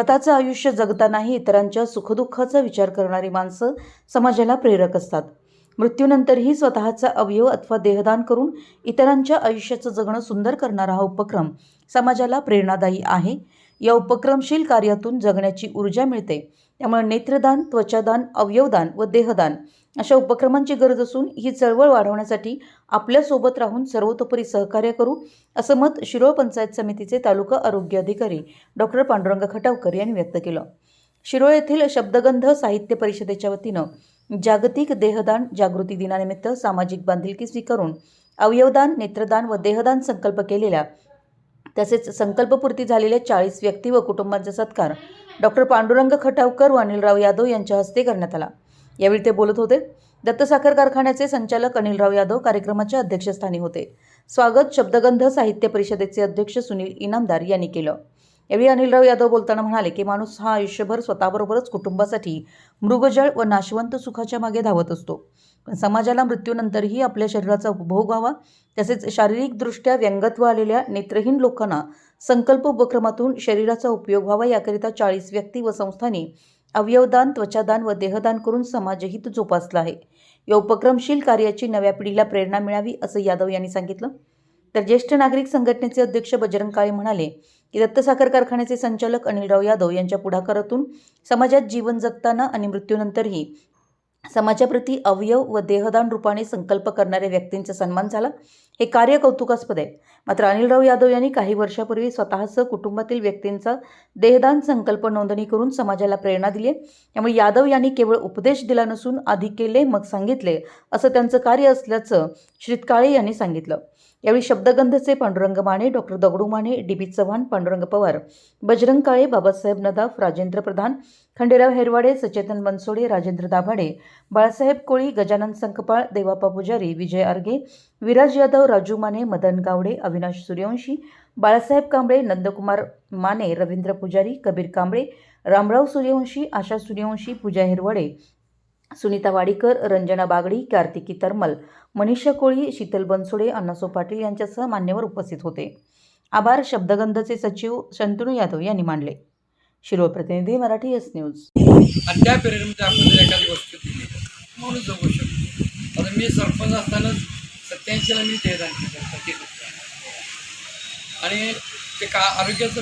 स्वतःचं आयुष्य जगतानाही इतरांच्या सुखदुःखाचा विचार करणारी माणसं समाजाला प्रेरक असतात. मृत्यूनंतरही स्वतःचा अवयव अथवा देहदान करून इतरांच्या आयुष्याचं जगणं सुंदर करणारा हा उपक्रम समाजाला प्रेरणादायी आहे. या उपक्रमशील कार्यातून जगण्याची ऊर्जा मिळते. त्यामुळे नेत्रदान त्वचादान अवयवदान व देहदान अशा उपक्रमांची गरज असून ही चळवळ वाढवण्यासाठी आपल्यासोबत राहून सर्वतोपरी सहकार्य करू असं मत शिरोळ पंचायत समितीचे तालुका आरोग्य अधिकारी डॉक्टर पांडुरंग खटावकर यांनी व्यक्त केलं. शिरोळ येथील शब्दगंध साहित्य परिषदेच्या वतीनं जागतिक देहदान जागृती दिनानिमित्त सामाजिक बांधिलकी स्वीकारून अवयवदान नेत्रदान व देहदान संकल्प केलेल्या तसेच संकल्पपूर्ती झालेल्या चाळीस व्यक्ती व कुटुंबांचा सत्कार डॉक्टर पांडुरंग खटावकर व अनिलराव यादव यांच्या हस्ते करण्यात आला. यावेळी ते बोलत होते दत्त साखर कारखान्याचे संचालक अनिलराव यादव कार्यक्रमाच्या अध्यक्षस्थानी होते. स्वागत शब्दगंध साहित्य परिषदेचे अध्यक्ष सुनील इनामदार यांनी केलं. यावेळी अनिलराव यादव बोलताना म्हणाले की माणूस हा आयुष्यभर स्वतःबरोबरच कुटुंबासाठी मृगजळ व नाशवंत सुखाच्या मागे धावत असतो. पण समाजाला मृत्यूनंतरही आपल्या शरीराचा उपभोग व्हावा तसेच शारीरिकदृष्ट्या व्यंगत्व आलेल्या नेत्रहीन लोकांना संकल्प उपक्रमातून शरीराचा उपयोग व्हावा याकरिता चाळीस व्यक्ती व संस्थांनी अवयवदान त्वचादान व देहदान करून समाजहित जोपासलं आहे. या उपक्रमशील कार्याची नव्या पिढीला प्रेरणा मिळावी असं यादव यांनी सांगितलं. तर ज्येष्ठ नागरिक संघटनेचे अध्यक्ष बजरंग काळे म्हणाले की दत्त साखर कारखान्याचे संचालक अनिलराव यादव यांच्या पुढाकारातून समाजात जीवन जगताना आणि मृत्यूनंतरही समाजाप्रती अवयव व देहदान रूपाने संकल्प करणाऱ्या व्यक्तींचा सन्मान झाला. हे कार्य कौतुकास्पद आहे. मात्र अनिलराव यादव यांनी काही वर्षापूर्वी स्वतःसह कुटुंबातील व्यक्तींचा देहदान संकल्प नोंदणी करून समाजाला प्रेरणा दिली आहे. त्यामुळे यादव यांनी केवळ उपदेश दिला नसून आधी केले मग सांगितले असं त्यांचं कार्य असल्याचं श्रीत काळे यांनी सांगितलं. यावेळी शब्दगंधचे Pandurang Mane doctor Dagadu Mane D B Chavan Pandurang Pawar Bajrang Kale Babasaheb Nadaf Rajendra Pradhan Khanderao Herwade Sachetan Bansode Rajendra Dabhade Balasaheb कोळी गजानन संकपाळ देवापा पुजारी विजय आर्गे विराज यादव राजू माने मदन गावडे अविनाश सूर्यवंशी बाळासाहेब कांबळे नंदकुमार माने रवींद्र पुजारी कबीर कांबळे रामराव सूर्यवंशी आशा सूर्यवंशी पूजा हिरवडे सुनीता वाडीकर रंजना बागडी कार्तिकी तरमल मनीषा कोळी शीतल बनसोडे अण्णासो पाटील यांच्यासह मान्यवर उपस्थित होते. आभार. शब्दगंधचे सचिव शंतनू यादव यांनी मांडले. शिरोळ प्रतिनिधी मराठी एस न्यूज. आपण एखादी गोष्ट म्हणून जगू शकतो. आता मी सरपंच असतानाच सत्याऐंशीला मी ते केलं आणि ते का आरोग्याचं